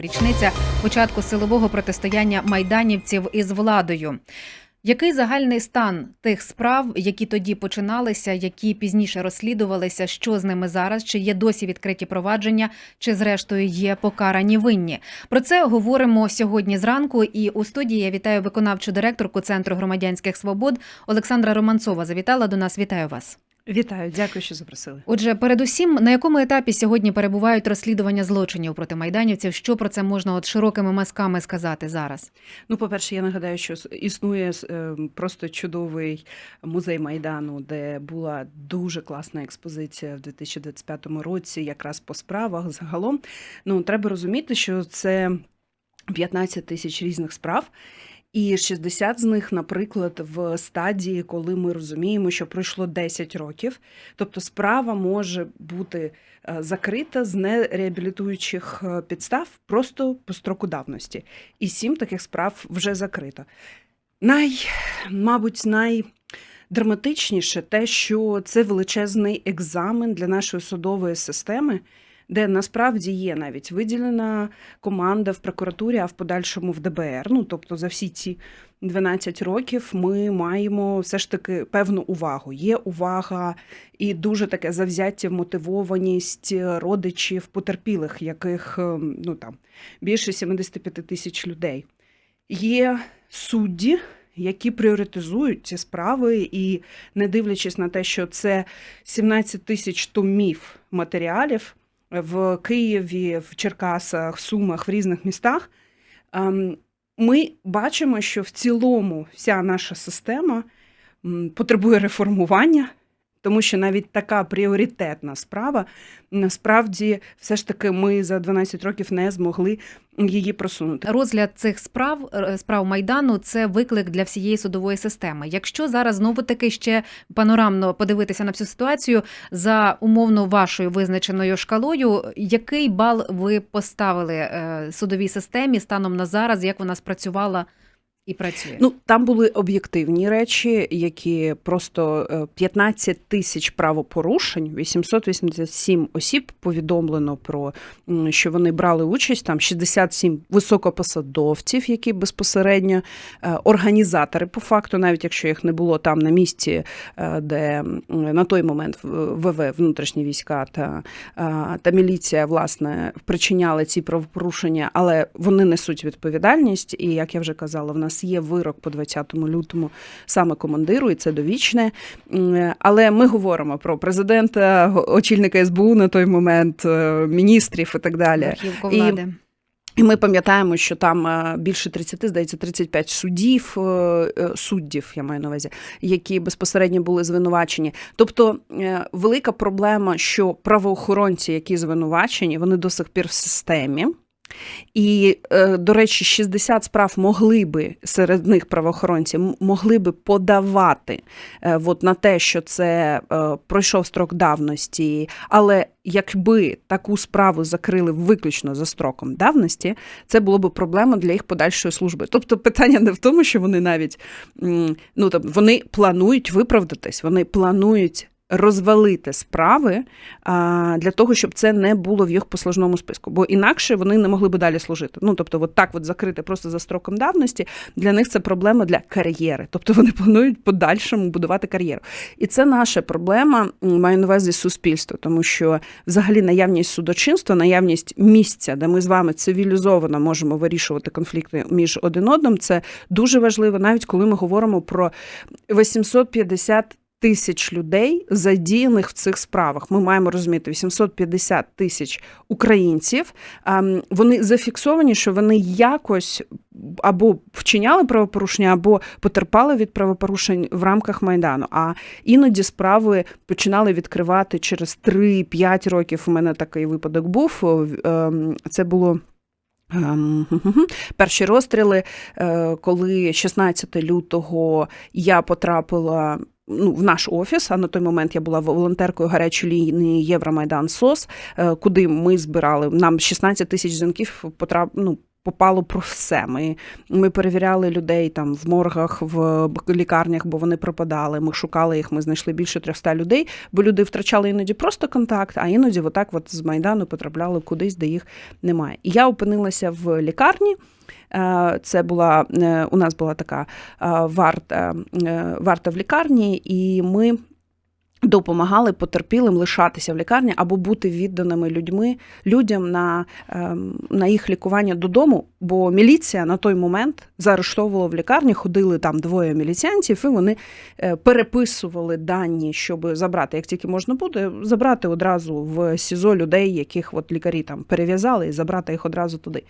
Річниця початку силового протистояння майданівців із владою. Який загальний стан тих справ, які тоді починалися, які пізніше розслідувалися, що з ними зараз? Чи є досі відкриті провадження, чи зрештою є покарані винні? Про це говоримо сьогодні зранку. І у студії я вітаю виконавчу директорку Центру громадянських свобод Олександра Романцова. Завітала до нас. Вітаю вас. Вітаю, дякую, що запросили. Отже, передусім, на якому етапі сьогодні перебувають розслідування злочинів проти майданівців? Що про це можна от широкими мазками сказати зараз? Ну, по-перше, я нагадаю, що існує е, просто чудовий музей майдану, де була дуже класна експозиція в 2025 році, якраз по справах. Загалом, ну треба розуміти, що це 15 тисяч різних справ. І 60 з них, наприклад, в стадії, коли ми розуміємо, що пройшло 10 років. Тобто справа може бути е, закрита з нереабілітуючих е, підстав просто по строку давності. І сім таких справ вже закрито. Най, мабуть, найдраматичніше те, що це величезний екзамен для нашої судової системи, де насправді є навіть виділена команда в прокуратурі, а в подальшому в ДБР. Ну тобто за всі ці 12 років ми маємо все ж таки певну увагу. Є увага і дуже таке завзяття, мотивованість родичів потерпілих, яких е, ну там більше 75 тисяч людей. Є судді, які пріоритизують ці справи, і не дивлячись на те, що це 17 тисяч томів матеріалів в Києві, в Черкасах, Сумах, в різних містах. ем, Ми бачимо, що в цілому вся наша система потребує реформування, тому що навіть така пріоритетна справа насправді все ж таки ми за 12 років не змогли її просунути. Розгляд цих справ е, справ майдану це виклик для всієї судової системи. Якщо зараз знову таки ще панорамно подивитися на всю ситуацію за умовно вашою визначеною шкалою, який бал ви поставили е, судовій системі станом на зараз, як вона спрацювала і працює? Ну там були об'єктивні речі, які просто е, 15 тисяч правопорушень, 887 осіб повідомлено про що вони брали участь. Там 67 високопосадовців, які безпосередньо е, організатори, по факту, навіть якщо їх не було там на місці, е, де на той момент ВВ внутрішні війська та, е, та міліція власне впричиняли ці правопорушення, але вони несуть відповідальність. І як я вже казала, в нас є вирок по 20 лютому саме командиру, і це довічне. Але ми говоримо про президента, очільника СБУ на той момент, е, міністрів і так далі. Верхівку і- влади. І ми пам'ятаємо, що там е, більше 30, здається, 35 суддів, е, суддів, я маю на увазі, які безпосередньо були звинувачені. Тобто велика проблема, що правоохоронці, які звинувачені, вони до сих пір в системі. І, е, до речі, 60 справ могли би серед них правоохоронці могли би подавати е, от на те, що це е, пройшов строк давності, але якби таку справу закрили виключно за строком давності, це було б проблема для їх подальшої служби. Тобто питання не в тому, що вони навіть ну там вони планують виправдатись, вони планують. Розвалити справи для того, щоб це не було в їх послужному списку, бо інакше вони не могли би далі служити. Ну тобто, от так от закрити просто за строком давності для них це проблема для кар'єри. Тобто вони планують подальшому будувати кар'єру. І це наша проблема, маю на увазі суспільство, тому що взагалі наявність судочинства, наявність місця, де ми з вами цивілізовано можемо вирішувати конфлікти між один одним, це дуже важливо, навіть коли ми говоримо про 850 Тисяч людей задіяних в цих справах. Ми маємо розуміти 850 тисяч українців. ем, Вони зафіксовані, що вони якось або вчиняли правопорушення, або потерпали від правопорушень в рамках майдану. А іноді справи починали відкривати через 3-5 років. У мене такий випадок був. Ем, Це було. Ем. Перші розстріли, е, коли 16 лютого я потрапила ну, в наш офіс, а на той момент я була волонтеркою гарячої лінії Євромайдан СОС, е, куди ми збирали. Нам 16 тисяч дзвінків потрап... ну, попало про все. Ми, ми перевіряли людей там в моргах, в лікарнях, бо вони пропадали. Ми шукали їх, ми знайшли більше 300 людей, бо люди втрачали іноді просто контакт, а іноді отак от з Майдану потрапляли кудись, де їх немає. І я опинилася в лікарні. Е, Це була е, у нас була така е, варта, варта в лікарні, і ми допомагали потерпілим лишатися в лікарні або бути відданими людьми, людям на, ем, на їх лікування додому, бо міліція на той момент заарештовувала в лікарні, ходили там двоє міліціянтів, і вони е, переписували дані, щоб забрати, як тільки можна буде, забрати одразу в СІЗО людей, яких от лікарі там перев'язали, і забрати їх одразу туди.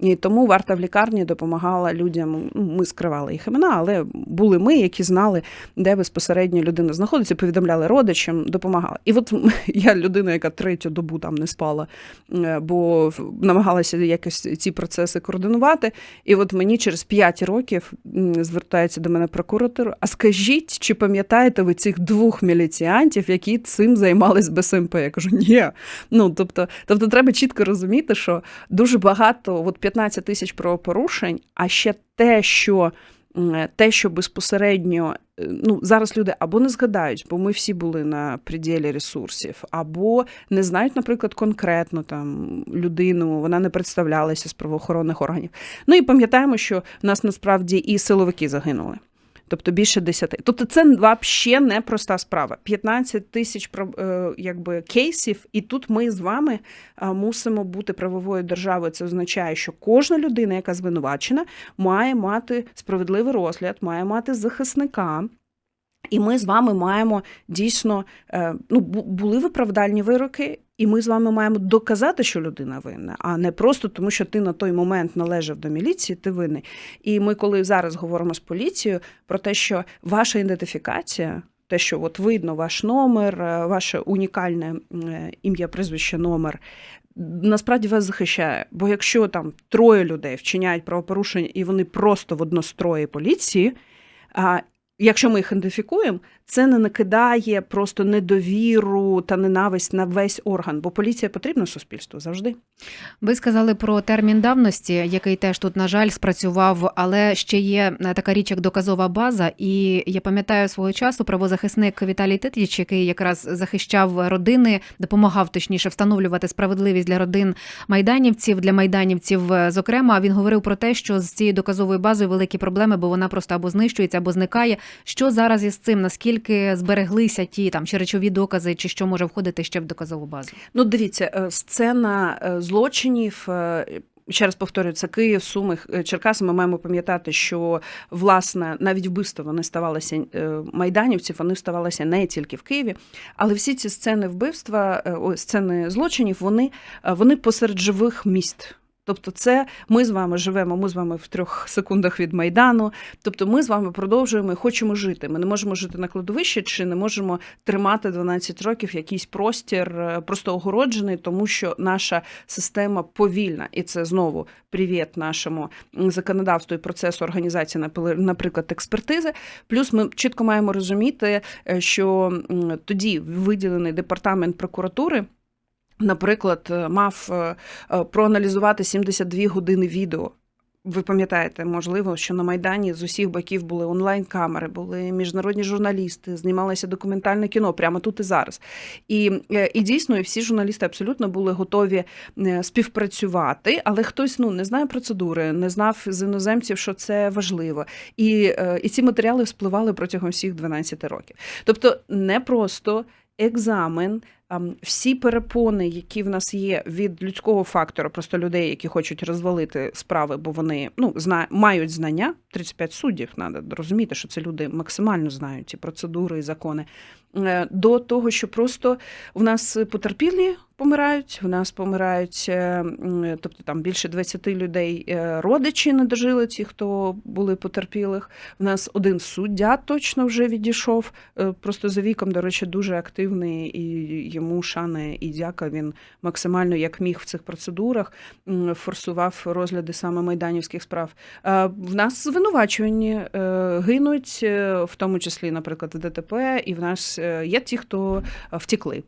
І тому варта в лікарні допомагала людям. ну, Ми скривали їх імена, але були ми, які знали, де безпосередньо людина знаходиться, повідомляли родичам, допомагали. І от я людина, яка третю добу там не спала, е, бо намагалася якось ці процеси координувати. І от мені через 5 років звертається до мене прокуратура. А скажіть, чи пам'ятаєте ви цих двох міліціантів, які цим займались без МП? Я кажу, ні. Ну тобто, тобто, треба чітко розуміти, що дуже багато, от 15 тисяч правопорушень, а ще те, що. М, Те, що безпосередньо е, ну зараз люди або не згадають, бо ми всі були на пределі ресурсів, або не знають, наприклад, конкретно там людину, вона не представлялася з правоохоронних органів. Ну і пам'ятаємо, що в нас насправді і силовики загинули. Тобто більше 10. Тобто це взагалі не проста справа. 15 тисяч е, якби, кейсів, і тут ми з вами мусимо бути правовою державою. Це означає, що кожна людина, яка звинувачена, має мати справедливий розгляд, має мати захисника. І ми з вами маємо дійсно е, ну, бу- були виправдальні вироки, і ми з вами маємо доказати, що людина винна, а не просто тому, що ти на той момент належав до міліції, ти винний. І ми, коли зараз говоримо з поліцією про те, що ваша ідентифікація. Те, що от видно ваш номер, е, ваше унікальне е, ім'я, прізвище, номер, насправді вас захищає. Бо якщо там троє людей вчиняють правопорушення і вони просто в однострої поліції, а якщо ми їх ідентифікуємо, це не накидає просто недовіру та ненависть на весь орган, бо поліція потрібна суспільству завжди. Ви сказали про термін давності, який теж тут, на жаль, спрацював, але ще є е, така річ, як доказова база. І я пам'ятаю свого часу правозахисник Віталій Титіч, який якраз захищав родини, допомагав точніше встановлювати справедливість для родин майданівців, для майданівців. е, Зокрема, він говорив про те, що з цією доказовою базою великі проблеми, бо вона просто або знищується, або зникає. Що зараз із цим? Наскільки збереглися ті там чи речові докази, чи що може входити ще в доказову базу? Ну, дивіться, е, сцена е, злочинів. е, Ще раз повторюю, це Київ, Суми, Черкаси. Ми маємо пам'ятати, що власне навіть вбивства вони ставалися майданівців, вони ставалися не тільки в Києві, але всі ці сцени вбивства, сцени злочинів, вони, вони посеред живих міст. Тобто, це ми з вами живемо, ми з вами в трьох секундах від майдану. Тобто, ми з вами продовжуємо і хочемо жити. Ми не можемо жити на кладовищі, чи не можемо тримати 12 років якийсь простір е, просто огороджений, тому що наша система повільна, і це знову привіт нашому законодавству і процесу організації, наприклад, експертизи. Плюс ми чітко маємо розуміти, е, що тоді виділений департамент прокуратури. Наприклад, е, мав е, е, проаналізувати 72 години відео. Ви пам'ятаєте, можливо, що на Майдані з усіх боків були онлайн-камери, були міжнародні журналісти, знімалося документальне кіно прямо тут і зараз. І, і дійсно, і всі журналісти абсолютно були готові співпрацювати, але хтось ну не знає процедури, не знав з іноземців, що це важливо. І, і ці матеріали вспливали протягом всіх 12 років. Тобто, не просто екзамен. Всі перепони, які в нас є від людського фактора, просто людей, які хочуть розвалити справи, бо вони ну зна мають знання. 35 суддів треба розуміти, що це люди максимально знають ці процедури і закони. е, До того, що просто в нас потерпілі помирають, в нас помирають, е, тобто там більше 20 людей е, родичі не дожили, ті, хто були потерпілих. В нас один суддя точно вже відійшов. Просто за віком, до речі, дуже активний і йому шани і дяка. Він максимально як міг в цих процедурах форсував розгляди саме майданівських справ. Е, В нас звинувачувані е, гинуть, е, в тому числі, наприклад, в ДТП, і в нас є ті, хто втікли.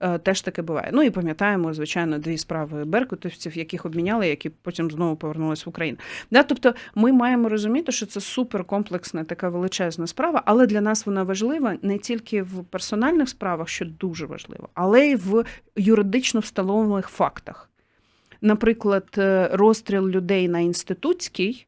Е, теж таке буває. Ну і пам'ятаємо, звичайно, дві справи беркутівців, яких обміняли, які потім знову повернулись в Україну. Да, тобто ми маємо розуміти, що це суперкомплексна така величезна справа, але для нас вона важлива не тільки в персональних справах, що дуже важливо, але й в юридично встановлених фактах. Наприклад, е, розстріл людей на інститутській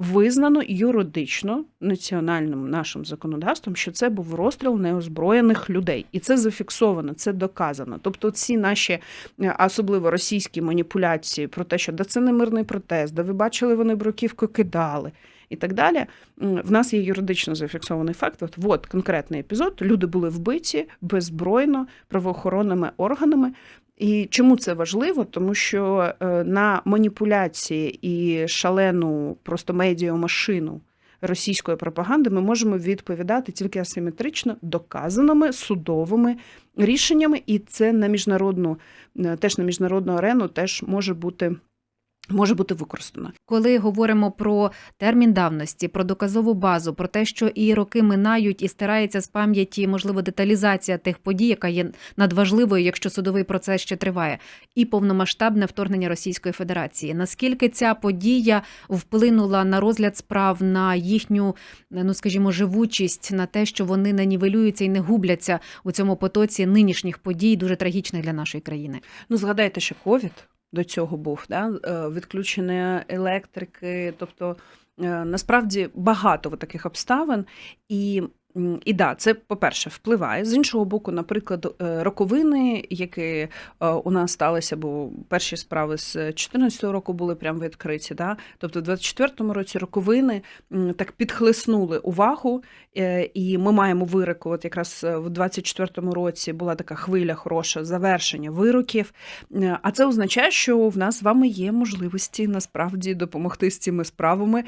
визнано юридично національним нашим законодавством, що це був розстріл неозброєних людей, і це зафіксовано, це доказано. Тобто, ці наші, е, особливо російські маніпуляції про те, що да це не мирний протест, да ви бачили, вони бруківку кидали. І так далі, в нас є юридично зафіксований факт. От, от конкретний епізод. Люди були вбиті беззбройно правоохоронними органами. І чому це важливо? Тому що е, на маніпуляції і шалену просто медіамашину російської пропаганди ми можемо відповідати тільки асиметрично доказаними судовими рішеннями, і це на міжнародну е, теж на міжнародну арену теж може бути. Може бути використано. Коли говоримо про термін давності, про доказову базу, про те, що і роки минають, і стирається з пам'яті, можливо, деталізація тих подій, яка є надважливою, якщо судовий процес ще триває, і повномасштабне вторгнення Російської Федерації. Наскільки ця подія вплинула на розгляд справ, на їхню, ну скажімо, живучість, на те, що вони не нівелюються і не губляться у цьому потоці нинішніх подій, дуже трагічних для нашої країни? Ну, згадайте, що ковід до цього був, да? е, відключення електрики, тобто е, насправді багато таких обставин. І, і да, це, по-перше, впливає. З іншого боку, наприклад, е, роковини, які е, у нас сталися, бо перші справи з 2014 року були прям відкриті. Да? Тобто, в 2024 році роковини так підхлеснули увагу, е, і ми маємо вироку. От якраз е, в 2024 році була така хвиля хороша завершення вироків. Е, А це означає, що в нас з вами є можливості насправді допомогти з цими справами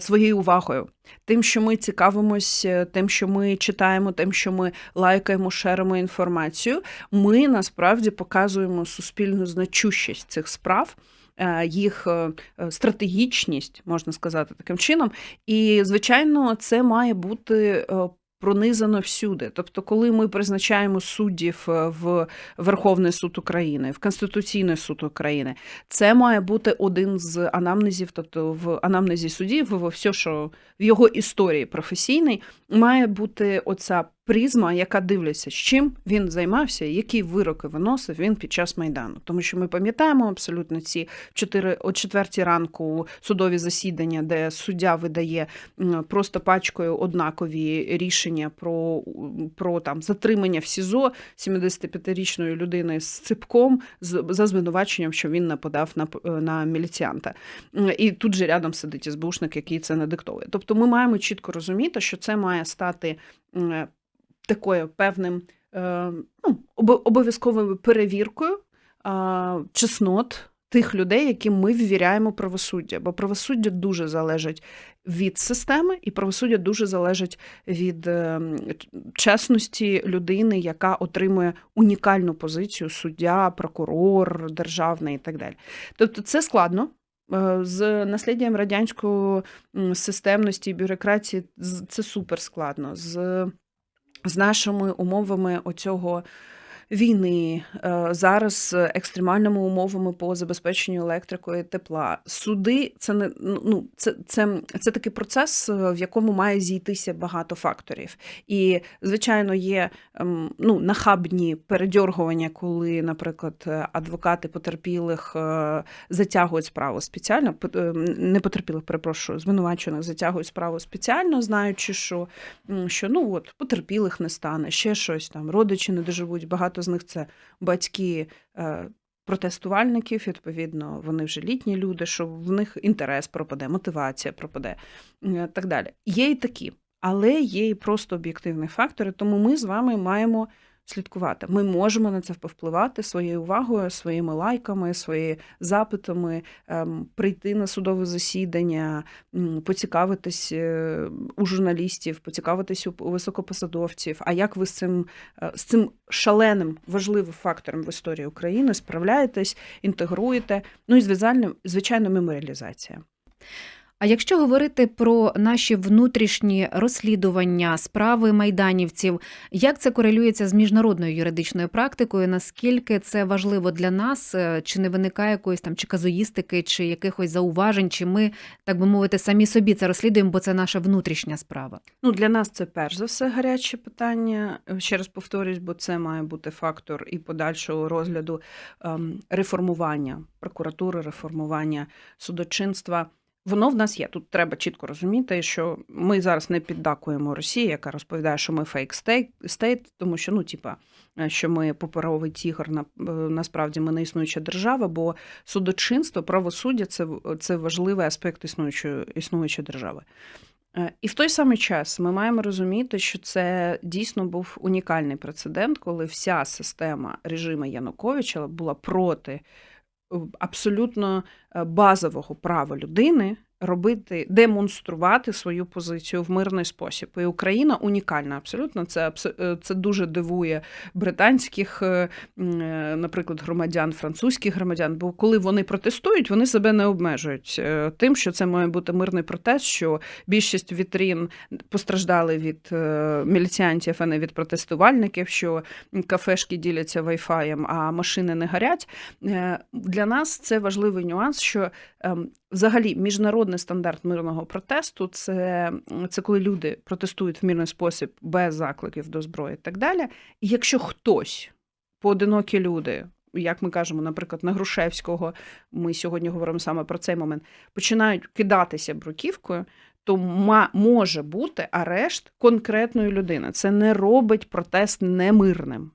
своєю увагою. Тим, що ми цікавимось, е, що ми читаємо, тим, що ми лайкаємо, шеримо інформацію, ми насправді показуємо суспільну значущість цих справ. е, Їх е, е, стратегічність, можна сказати таким чином, і звичайно, це має бути пронизано всюди. Тобто, коли ми призначаємо суддів е, в Верховний суд України, в Конституційний суд України, це має бути один з анамнезів, тобто в анамнезі суддів, все, що в його історії професійний, має бути оця призма, яка дивиться, з чим він займався, які вироки виносив він під час майдану. Тому що ми пам'ятаємо абсолютно ці чотири о четвертій ранку судові засідання, де суддя видає просто пачкою однакові рішення про, про там затримання в СІЗО 75-річної людини з ципком з за звинуваченням, що він нападав на на міліціанта. І тут же рядом сидить СБУшник, який це не диктовує. Тобто, ми маємо чітко розуміти, що це має стати такою певним е, ну, обов'язковою перевіркою чеснот тих людей, яким ми ввіряємо правосуддя. Бо правосуддя дуже залежить від системи, і правосуддя дуже залежить від е, чесності людини, яка отримує унікальну позицію суддя, прокурор, державний і так далі. Тобто це складно. Е, З насліддям радянської системності і бюрократії це супер складно. З з нашими умовами оцього війни, е, зараз екстремальними умовами по забезпеченню електрикою тепла. Суди це не ну це, це, це такий процес, е, в якому має зійтися багато факторів. І, звичайно, є ем, ну, нахабні передьоргування, коли, наприклад, е, адвокати потерпілих затягують справу спеціально, пот- е, не потерпілих, перепрошую, звинувачених затягують справу спеціально, знаючи, що що ну от потерпілих не стане, ще щось там, родичі не доживуть. Багато з них це батьки. е, Протестувальників, відповідно, вони вже літні люди, що в них інтерес пропаде, мотивація пропаде, е, так далі. Є і такі, але є і просто об'єктивні фактори, тому ми з вами маємо слідкувати. Ми можемо на це повпливати своєю увагою, своїми лайками, своїми запитами, ем, прийти на судове засідання, поцікавитись е, у журналістів, поцікавитись у високопосадовців. А як ви з цим, е, з цим шаленим важливим фактором в історії України справляєтесь, інтегруєте? Ну і звичайно, меморіалізація. А якщо говорити про наші внутрішні розслідування, справи майданівців, як це корелюється з міжнародною юридичною практикою? Наскільки це важливо для нас? Е, Чи не виникає якоїсь там чи казуїстики, чи якихось зауважень, чи ми, так би мовити, самі собі це розслідуємо, бо це наша внутрішня справа? Ну, для нас це перш за все гаряче питання. Ще раз повторюсь, бо це має бути фактор і подальшого розгляду ем, реформування прокуратури, реформування судочинства. Воно в нас є. Тут треба чітко розуміти, що ми зараз не піддакуємо Росії, яка розповідає, що ми фейк стейт, тому що ну, типа, е, що ми паперовий тігр, на е, насправді ми не існуюча держава, бо судочинство, правосуддя це, це важливий аспект існуючої, існуючої держави. Е, І в той самий час ми маємо розуміти, що це дійсно був унікальний прецедент, коли вся система режиму Януковича була проти абсолютно е, базового права людини робити, демонструвати свою позицію в мирний спосіб. І Україна унікальна абсолютно. Це е, це дуже дивує британських, е, е, наприклад, громадян, французьких громадян. Бо коли вони протестують, вони себе не обмежують тим, що це має бути мирний протест, що більшість вітрін постраждали від міліціантів, а не від протестувальників, що кафешки діляться вайфаєм, а машини не горять. Е, Для нас це важливий нюанс, що ем, взагалі міжнародний стандарт мирного протесту це, це коли люди протестують в мирний спосіб без закликів до зброї і так далі. І якщо хтось, поодинокі люди, як ми кажемо, наприклад, на Грушевського, ми сьогодні говоримо саме про цей момент, починають кидатися бруківкою, то ма- може бути арешт конкретної людини. Це не робить протест немирним.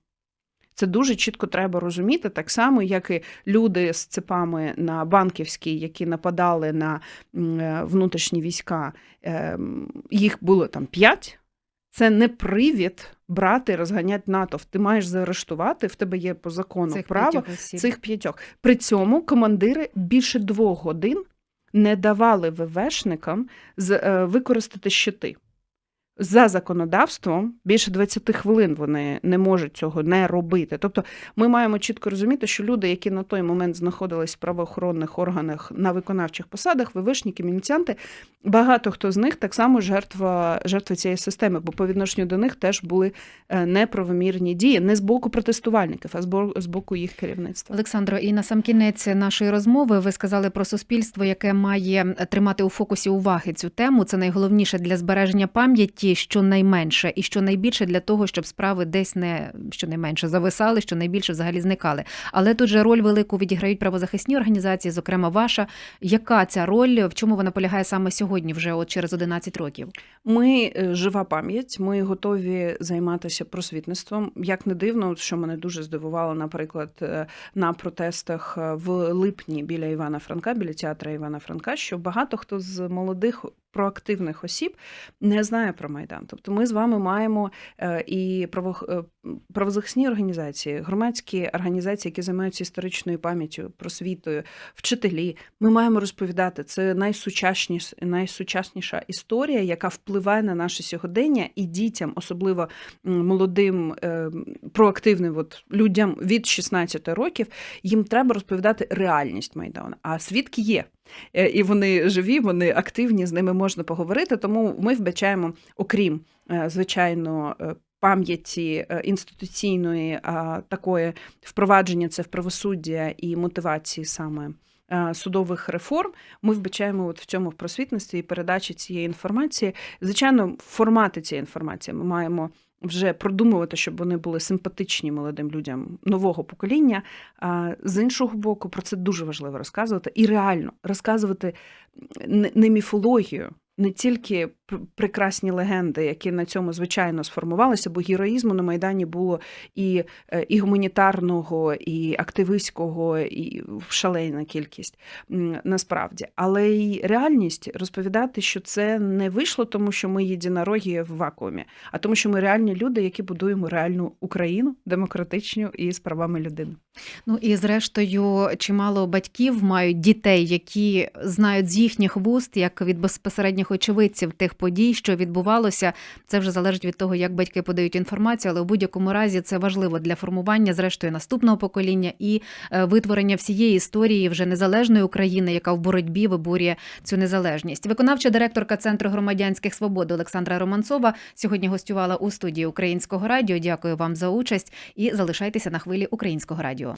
Це дуже чітко треба розуміти, так само, як і люди з цепами на банківській, які нападали на е, внутрішні війська, ем, їх було там п'ять. Це не привід брати розганяти НАТО. Ти маєш заарештувати, в тебе є по закону Цих право п'ятьох цих п'ятьох. При цьому командири більше двох годин не давали ВВшникам е, використати щити. За законодавством більше 20 хвилин вони не можуть цього не робити. Тобто ми маємо чітко розуміти, що люди, які на той момент знаходились в правоохоронних органах на виконавчих посадах, ВВшники, міліціанти, багато хто з них так само жертва, жертва цієї системи, бо по відношенню до них теж були е, неправомірні дії не з боку протестувальників, а з боку їх керівництва. Олександро, і на сам кінець нашої розмови ви сказали про суспільство, яке має тримати у фокусі уваги цю тему. Це найголовніше для збереження пам'яті, що найменше, і що найбільше для того, щоб справи десь не щонайменше зависали, що найбільше взагалі зникали. Але тут же роль велику відіграють правозахисні організації, зокрема ваша. Яка ця роль? В чому вона полягає саме сьогодні, вже от через 11 років? Ми е, жива пам'ять, ми готові займатися просвітництвом. Як не дивно, що мене дуже здивувало, наприклад, е, на протестах е, в липні біля Івана Франка, біля театра Івана Франка, що багато хто з молодих. Проактивних осіб не знає про майдан. Тобто, ми з вами маємо е, і е, правозахисні організації, громадські організації, які займаються історичною пам'яттю, просвітою, вчителі. Ми маємо розповідати це найсучасніш, найсучасніша історія, яка впливає на наше сьогодення і дітям, особливо молодим е, проактивним от, людям від 16 років, їм треба розповідати реальність майдану. А свідки є. Е, І вони живі, вони активні, з ними можна поговорити. Тому ми вбачаємо, окрім е, звичайно. е, Пам'яті інституційної такої впровадження це в правосуддя і мотивації саме судових реформ. Ми вбачаємо от в цьому просвітництві і передачі цієї інформації. Звичайно, формати цієї інформації ми маємо вже продумувати, щоб вони були симпатичні молодим людям нового покоління. А з іншого боку, про це дуже важливо розказувати і реально розказувати не міфологію. Не тільки прекрасні легенди, які на цьому звичайно сформувалися, бо героїзму на майдані було і, е, і гуманітарного, і активистського, і шалена кількість насправді. Але й реальність розповідати, що це не вийшло, тому що ми єдинорогі в вакуумі, а тому, що ми реальні люди, які будуємо реальну Україну, демократичну і з правами людини. Ну і зрештою, чимало батьків мають дітей, які знають з їхніх вуст, як від безпосередніх очевидців тих подій, що відбувалося. Це вже залежить від того, як батьки подають інформацію, але у будь-якому разі це важливо для формування, зрештою, наступного покоління і е, витворення всієї історії вже незалежної України, яка в боротьбі виборює цю незалежність. Виконавча директорка Центру громадянських свобод Олександра Романцова сьогодні гостювала у студії Українського радіо. Дякую вам за участь і залишайтеся на хвилі Українського радіо.